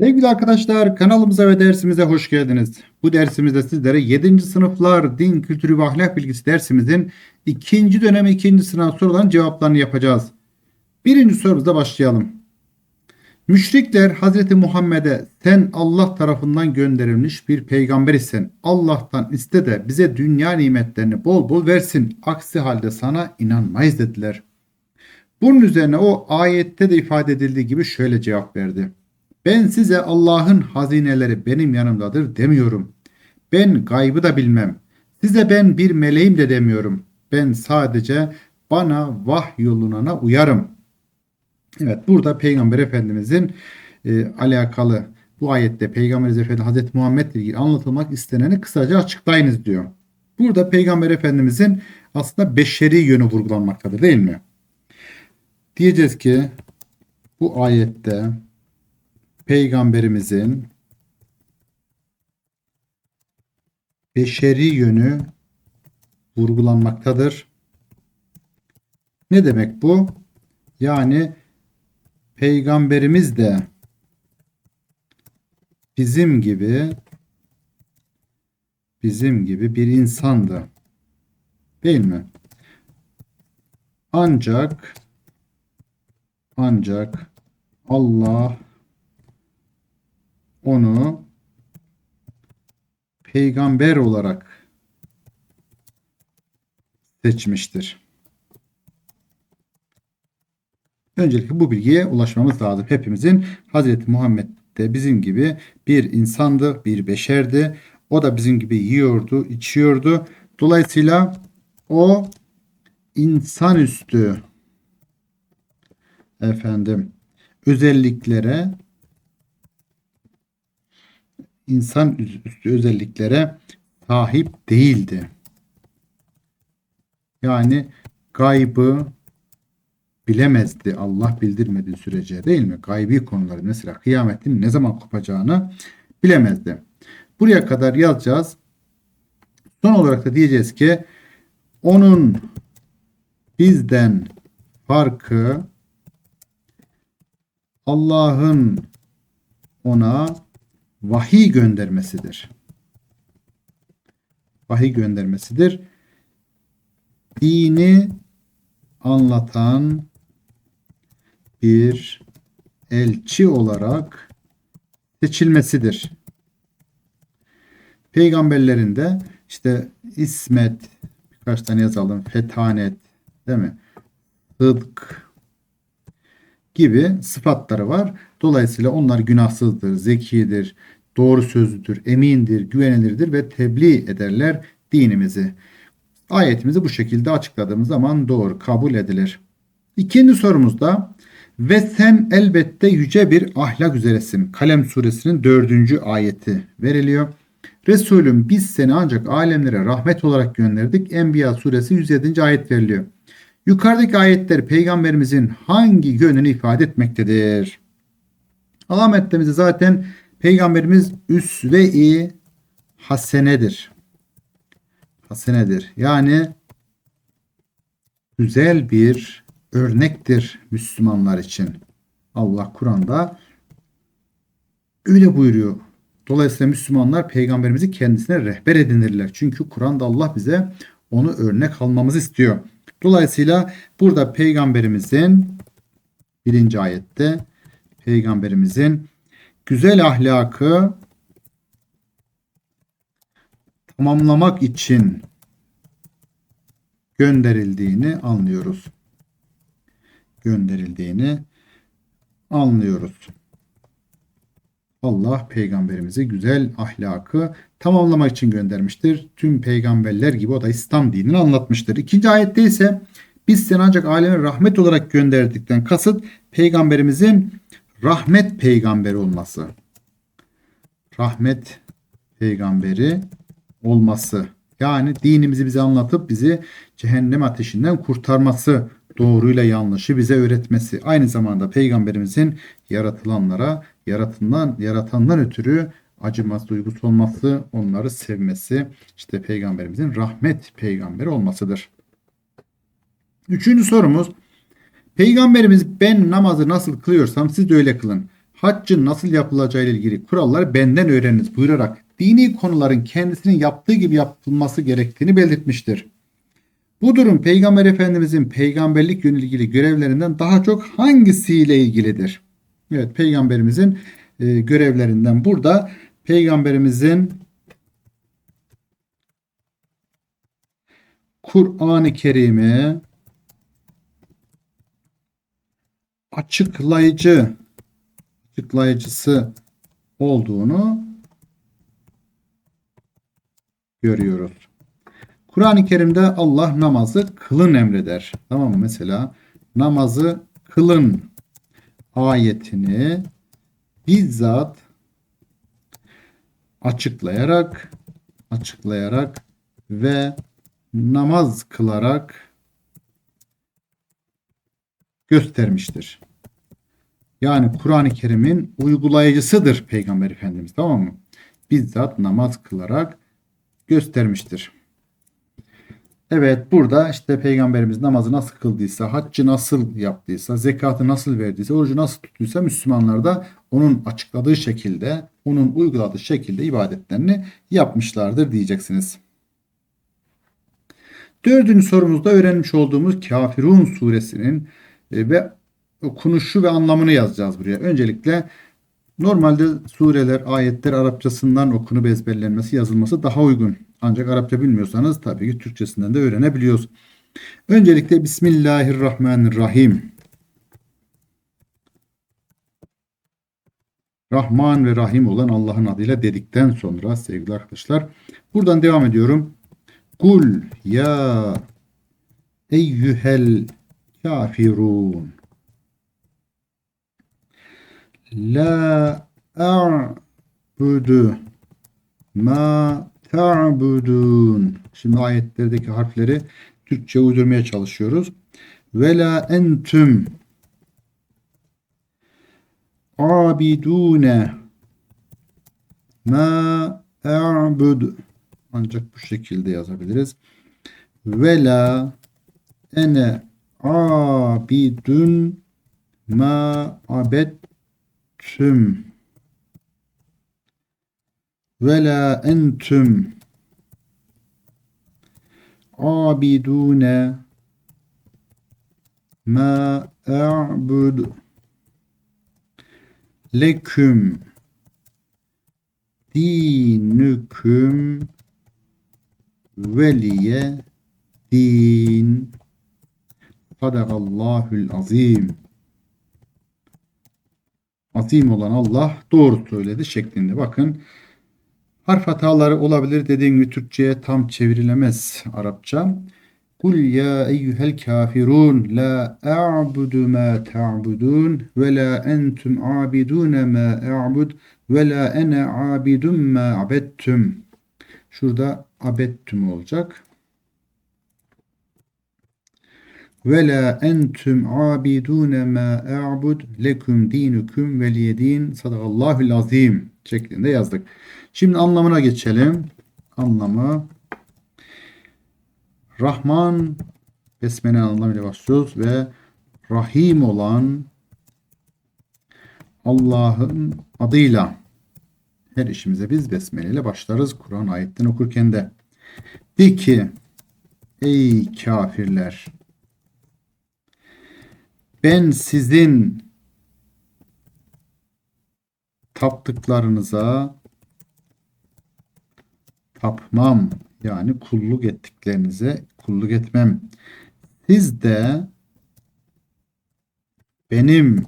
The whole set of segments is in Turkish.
Sevgili arkadaşlar kanalımıza ve dersimize hoş geldiniz. Bu dersimizde sizlere 7. sınıflar din kültürü ve ahlak bilgisi dersimizin ikinci dönemi ikinci sınav sorularının cevaplarını yapacağız. Birinci sorumuzda başlayalım. Müşrikler Hazreti Muhammed'e sen Allah tarafından gönderilmiş bir peygamber isen Allah'tan iste de bize dünya nimetlerini bol bol versin. Aksi halde sana inanmayız dediler. Bunun üzerine o ayette de ifade edildiği gibi şöyle cevap verdi. Ben size Allah'ın hazineleri benim yanımdadır demiyorum. Ben gaybı da bilmem. Size ben bir meleğim de demiyorum. Ben sadece bana vahyolunana uyarım. Evet burada Peygamber Efendimizin e, alakalı bu ayette Peygamber Efendimiz Hazreti Muhammed ile ilgili anlatılmak isteneni kısaca açıklayınız diyor. Burada Peygamber Efendimizin aslında beşeri yönü vurgulanmaktadır değil mi? Diyeceğiz ki bu ayette peygamberimizin beşeri yönü vurgulanmaktadır. Ne demek bu? Yani peygamberimiz de bizim gibi bizim gibi bir insandı. Değil mi? Ancak ancak Allah onu peygamber olarak seçmiştir. Öncelikle bu bilgiye ulaşmamız lazım. Hepimizin Hazreti Muhammed de bizim gibi bir insandı, bir beşerdi. O da bizim gibi yiyordu, içiyordu. Dolayısıyla o insanüstü efendim özelliklere insan üstü özelliklere sahip değildi. Yani gaybı bilemezdi Allah bildirmediği sürece değil mi? Gaybi konuları mesela kıyametin ne zaman kopacağını bilemezdi. Buraya kadar yazacağız. Son olarak da diyeceğiz ki onun bizden farkı Allah'ın ona vahiy göndermesidir. Vahiy göndermesidir. Dini anlatan bir elçi olarak seçilmesidir. Peygamberlerin de işte İsmet birkaç tane yazalım. Fetanet değil mi? Sıdk gibi sıfatları var. Dolayısıyla onlar günahsızdır, zekidir, doğru sözlüdür, emindir, güvenilirdir ve tebliğ ederler dinimizi. Ayetimizi bu şekilde açıkladığımız zaman doğru kabul edilir. İkinci sorumuzda ve sen elbette yüce bir ahlak üzeresin. Kalem suresinin dördüncü ayeti veriliyor. Resulüm biz seni ancak alemlere rahmet olarak gönderdik. Enbiya suresi 107. ayet veriliyor. Yukarıdaki ayetler peygamberimizin hangi yönünü ifade etmektedir? Alametlerimizi zaten peygamberimiz üsve-i hasenedir. Hasenedir. Yani güzel bir örnektir Müslümanlar için. Allah Kur'an'da öyle buyuruyor. Dolayısıyla Müslümanlar peygamberimizi kendisine rehber edinirler. Çünkü Kur'an'da Allah bize onu örnek almamızı istiyor. Dolayısıyla burada peygamberimizin birinci ayette peygamberimizin güzel ahlakı tamamlamak için gönderildiğini anlıyoruz. Gönderildiğini anlıyoruz. Allah peygamberimizi güzel ahlakı tamamlamak için göndermiştir. Tüm peygamberler gibi o da İslam dinini anlatmıştır. İkinci ayette ise biz seni ancak aleme rahmet olarak gönderdikten kasıt peygamberimizin rahmet peygamberi olması. Rahmet peygamberi olması. Yani dinimizi bize anlatıp bizi cehennem ateşinden kurtarması, doğruyla yanlışı bize öğretmesi. Aynı zamanda peygamberimizin yaratılanlara, yaratından, yaratandan ötürü acıması duygusu olması, onları sevmesi, işte peygamberimizin rahmet peygamberi olmasıdır. Üçüncü sorumuz Peygamberimiz ben namazı nasıl kılıyorsam siz de öyle kılın. haccın nasıl yapılacağı ile ilgili kuralları benden öğreniniz buyurarak dini konuların kendisinin yaptığı gibi yapılması gerektiğini belirtmiştir. Bu durum Peygamber Efendimizin peygamberlik yönü ilgili görevlerinden daha çok hangisiyle ilgilidir? Evet peygamberimizin e, görevlerinden burada peygamberimizin Kur'an-ı Kerim'i açıklayıcı açıklayıcısı olduğunu görüyoruz. Kur'an-ı Kerim'de Allah namazı kılın emreder. Tamam mı? Mesela namazı kılın ayetini bizzat açıklayarak açıklayarak ve namaz kılarak göstermiştir. Yani Kur'an-ı Kerim'in uygulayıcısıdır Peygamber Efendimiz tamam mı? Bizzat namaz kılarak göstermiştir. Evet burada işte Peygamberimiz namazı nasıl kıldıysa, haccı nasıl yaptıysa, zekatı nasıl verdiyse, orucu nasıl tuttuysa Müslümanlar da onun açıkladığı şekilde, onun uyguladığı şekilde ibadetlerini yapmışlardır diyeceksiniz. Dördüncü sorumuzda öğrenmiş olduğumuz Kafirun suresinin e, ve okunuşu ve anlamını yazacağız buraya. Öncelikle normalde sureler, ayetler Arapçasından okunup ezberlenmesi, yazılması daha uygun. Ancak Arapça bilmiyorsanız tabii ki Türkçesinden de öğrenebiliyoruz. Öncelikle Bismillahirrahmanirrahim. Rahman ve Rahim olan Allah'ın adıyla dedikten sonra sevgili arkadaşlar buradan devam ediyorum. Kul ya eyyühel kafirun la a'budu ma ta'budun. Şimdi ayetlerdeki harfleri Türkçe uydurmaya çalışıyoruz. Ve la entüm abidune ma a'bud ancak bu şekilde yazabiliriz. Ve la ene abidun ma abettüm ve la entüm. Abidune ma a'bud. Leküm. Dinüküm. Veliye din. Sadakallahül azim Azim olan Allah doğru söyledi şeklinde. Bakın harf hataları olabilir dediğim gibi Türkçe'ye tam çevrilemez Arapça. Kul ya eyyuhel kafirun la a'budu ma ta'budun ve la entum abidun ma a'bud ve la ene abidun ma abettum. Şurada abettum olacak. Ve la entum abidun ma a'bud lekum dinukum veliyedin sadakallahul azim şeklinde yazdık. Şimdi anlamına geçelim. Anlamı Rahman Besmele anlamıyla başlıyoruz ve Rahim olan Allah'ın adıyla her işimize biz Besmele ile başlarız. Kur'an ayetten okurken de. De ki ey kafirler ben sizin taptıklarınıza tapmam yani kulluk ettiklerinize kulluk etmem. Siz de benim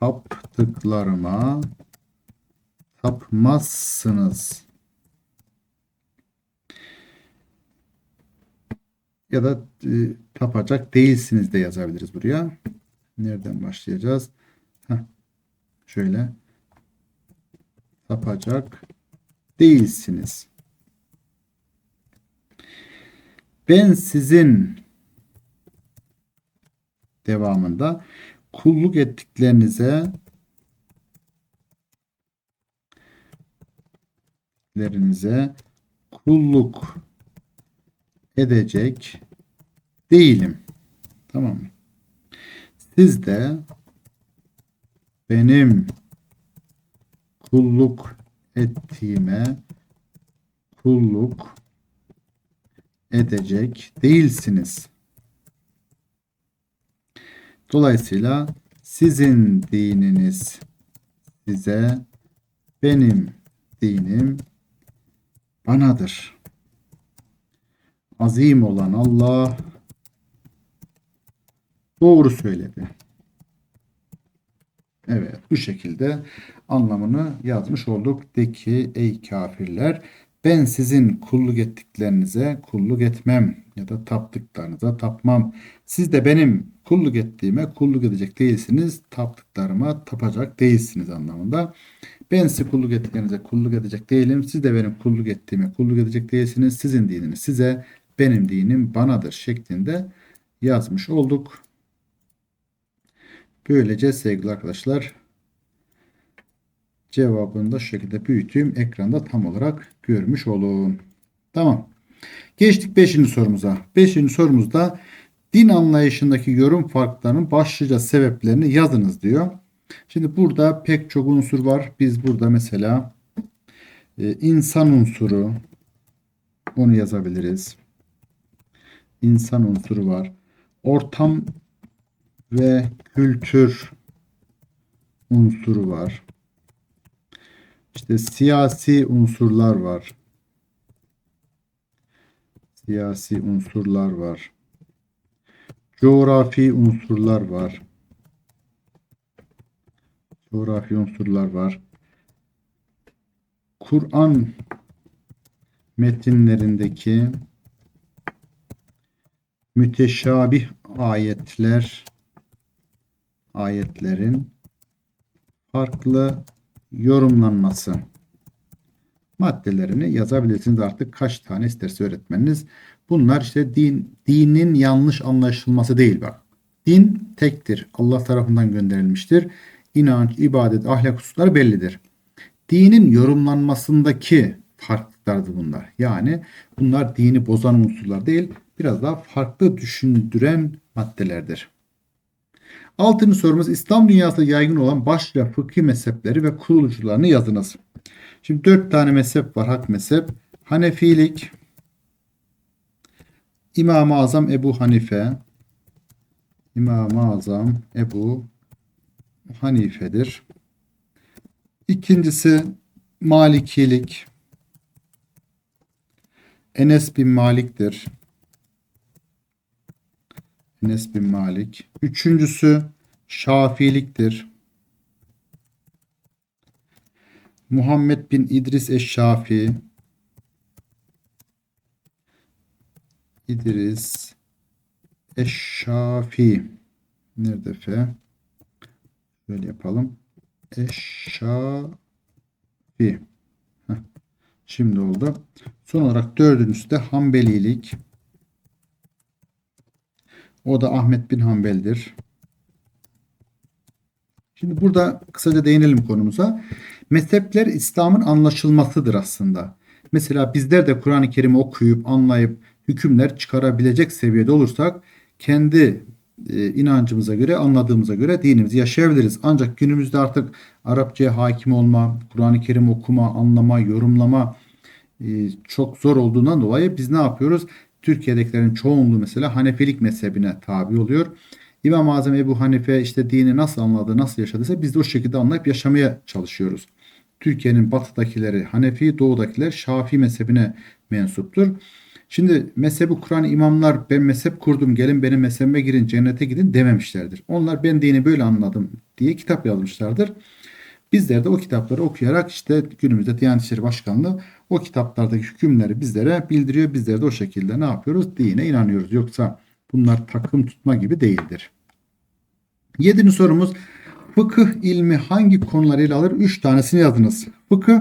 taptıklarıma tapmazsınız. Ya da e, tapacak değilsiniz de yazabiliriz buraya. Nereden başlayacağız? Heh. Şöyle tapacak değilsiniz. Ben sizin devamında kulluk ettiklerinize lerinize kulluk edecek değilim. Tamam mı? Siz de benim kulluk ettiğime kulluk edecek değilsiniz. Dolayısıyla sizin dininiz size, benim dinim banadır. Azim olan Allah doğru söyledi. Evet bu şekilde anlamını yazmış olduk. De ki ey kafirler ben sizin kulluk ettiklerinize kulluk etmem ya da taptıklarınıza tapmam. Siz de benim kulluk ettiğime kulluk edecek değilsiniz. Taptıklarıma tapacak değilsiniz anlamında. Ben size kulluk ettiklerinize kulluk edecek değilim. Siz de benim kulluk ettiğime kulluk edecek değilsiniz. Sizin dininiz size, benim dinim banadır şeklinde yazmış olduk. Böylece sevgili arkadaşlar cevabını da şu şekilde büyüteyim. Ekranda tam olarak görmüş olun. Tamam. Geçtik 5. sorumuza. 5. sorumuzda din anlayışındaki yorum farklarının başlıca sebeplerini yazınız diyor. Şimdi burada pek çok unsur var. Biz burada mesela e, insan unsuru onu yazabiliriz. İnsan unsuru var. Ortam ve kültür unsuru var. İşte siyasi unsurlar var. Siyasi unsurlar var. Coğrafi unsurlar var. Coğrafi unsurlar var. Kur'an metinlerindeki müteşabih ayetler ayetlerin farklı yorumlanması maddelerini yazabilirsiniz artık kaç tane isterse öğretmeniniz. Bunlar işte din dinin yanlış anlaşılması değil bak. Din tektir. Allah tarafından gönderilmiştir. İnanç, ibadet, ahlak hususları bellidir. Dinin yorumlanmasındaki farklılıklardır bunlar. Yani bunlar dini bozan unsurlar değil, biraz daha farklı düşündüren maddelerdir. Altıncı sorumuz İslam dünyasında yaygın olan başlıca fıkhi mezhepleri ve kuruluşlarını yazınız. Şimdi dört tane mezhep var. Hak mezhep. Hanefilik, İmam-ı Azam Ebu Hanife, İmam-ı Azam Ebu Hanife'dir. İkincisi Malikilik. Enes bin Malik'tir. Enes bin Malik. Üçüncüsü Şafiiliktir. Muhammed bin İdris Eşşafi. İdris Eşşafi. Nerede fe? Şöyle yapalım. Eşşafi. Şimdi oldu. Son olarak dördüncüsü de Hanbelilik. O da Ahmet bin Hanbel'dir. Şimdi burada kısaca değinelim konumuza. Mezhepler İslam'ın anlaşılmasıdır aslında. Mesela bizler de Kur'an-ı Kerim'i okuyup anlayıp hükümler çıkarabilecek seviyede olursak kendi e, inancımıza göre, anladığımıza göre dinimizi yaşayabiliriz. Ancak günümüzde artık Arapçaya hakim olma, Kur'an-ı Kerim okuma, anlama, yorumlama e, çok zor olduğundan dolayı biz ne yapıyoruz? Türkiye'dekilerin çoğunluğu mesela Hanefilik mezhebine tabi oluyor. İmam-ı Azam Ebu Hanife işte dini nasıl anladı, nasıl yaşadıysa biz de o şekilde anlayıp yaşamaya çalışıyoruz. Türkiye'nin batıdakileri Hanefi, doğudakiler Şafii mezhebine mensuptur. Şimdi mezhebi kuran imamlar ben mezhep kurdum gelin benim mezhebime girin cennete gidin dememişlerdir. Onlar ben dini böyle anladım diye kitap yazmışlardır. Bizler de o kitapları okuyarak işte günümüzde Diyanet İşleri Başkanlığı o kitaplardaki hükümleri bizlere bildiriyor. Bizler de o şekilde ne yapıyoruz? Dine inanıyoruz. Yoksa bunlar takım tutma gibi değildir. Yedinci sorumuz fıkıh ilmi hangi konuları ele alır? Üç tanesini yazınız. Fıkıh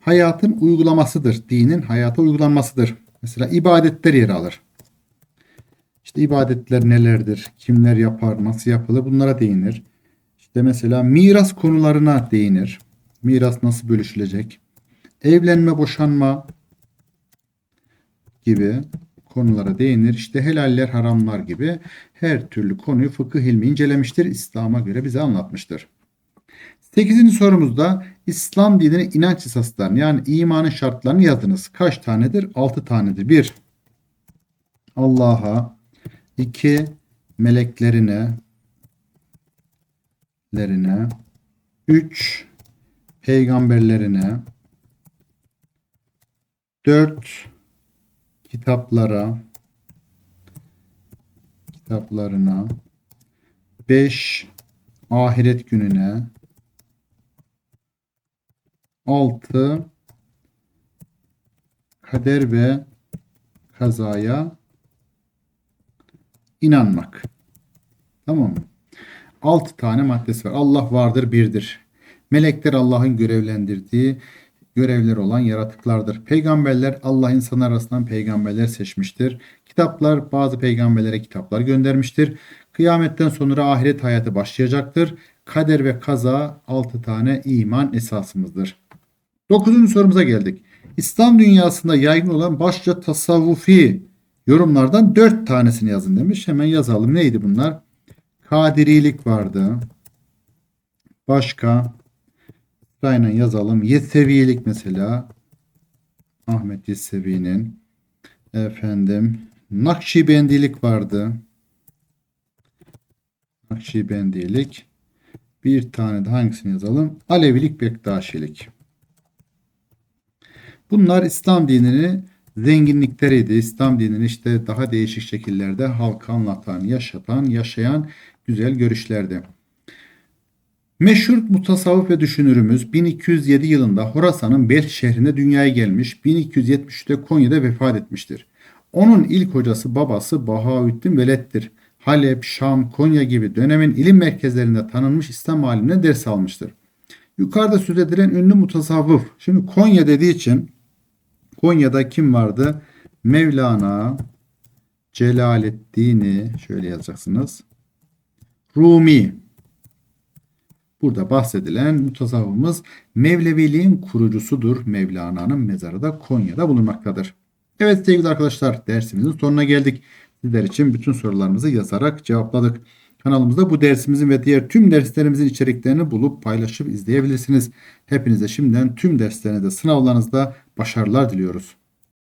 hayatın uygulamasıdır. Dinin hayata uygulanmasıdır. Mesela ibadetler yer alır. İşte ibadetler nelerdir? Kimler yapar? Nasıl yapılır? Bunlara değinir. İşte mesela miras konularına değinir. Miras nasıl bölüşülecek? Evlenme, boşanma gibi konulara değinir. İşte helaller, haramlar gibi her türlü konuyu fıkıh ilmi incelemiştir. İslam'a göre bize anlatmıştır. 8. sorumuzda İslam dinine inanç esaslarını yani imanın şartlarını yazınız. Kaç tanedir? 6 tanedir. 1. Allah'a 2. Meleklerine lerine 3. Peygamberlerine 4. Kitaplara kitaplarına 5. Ahiret gününe 6 kader ve kazaya inanmak. Tamam mı? 6 tane maddesi var. Allah vardır, birdir. Melekler Allah'ın görevlendirdiği görevler olan yaratıklardır. Peygamberler Allah insanlar arasından peygamberler seçmiştir. Kitaplar bazı peygamberlere kitaplar göndermiştir. Kıyametten sonra ahiret hayatı başlayacaktır. Kader ve kaza 6 tane iman esasımızdır. 9. sorumuza geldik. İslam dünyasında yaygın olan başça tasavvufi yorumlardan 4 tanesini yazın demiş. Hemen yazalım. Neydi bunlar? Kadirilik vardı. Başka Sırayla yazalım. Yesevilik mesela. Ahmet Yesevi'nin. Efendim. Nakşibendilik vardı. Nakşibendilik. Bir tane de hangisini yazalım? Alevilik, Bektaşilik. Bunlar İslam dinini zenginlikleriydi. İslam dinini işte daha değişik şekillerde halka anlatan, yaşatan, yaşayan güzel görüşlerdi. Meşhur mutasavvıf ve düşünürümüz 1207 yılında Horasan'ın Belh şehrine dünyaya gelmiş, 1273'te Konya'da vefat etmiştir. Onun ilk hocası babası Bahaüddin Veled'dir. Halep, Şam, Konya gibi dönemin ilim merkezlerinde tanınmış İslam alimine ders almıştır. Yukarıda söz edilen ünlü mutasavvıf. Şimdi Konya dediği için Konya'da kim vardı? Mevlana Celaleddin'i şöyle yazacaksınız. Rumi. Burada bahsedilen mutasavvımız Mevleviliğin kurucusudur. Mevlana'nın mezarı da Konya'da bulunmaktadır. Evet sevgili arkadaşlar dersimizin sonuna geldik. Sizler için bütün sorularımızı yazarak cevapladık. Kanalımızda bu dersimizin ve diğer tüm derslerimizin içeriklerini bulup paylaşıp izleyebilirsiniz. Hepinize şimdiden tüm derslerinizde sınavlarınızda başarılar diliyoruz.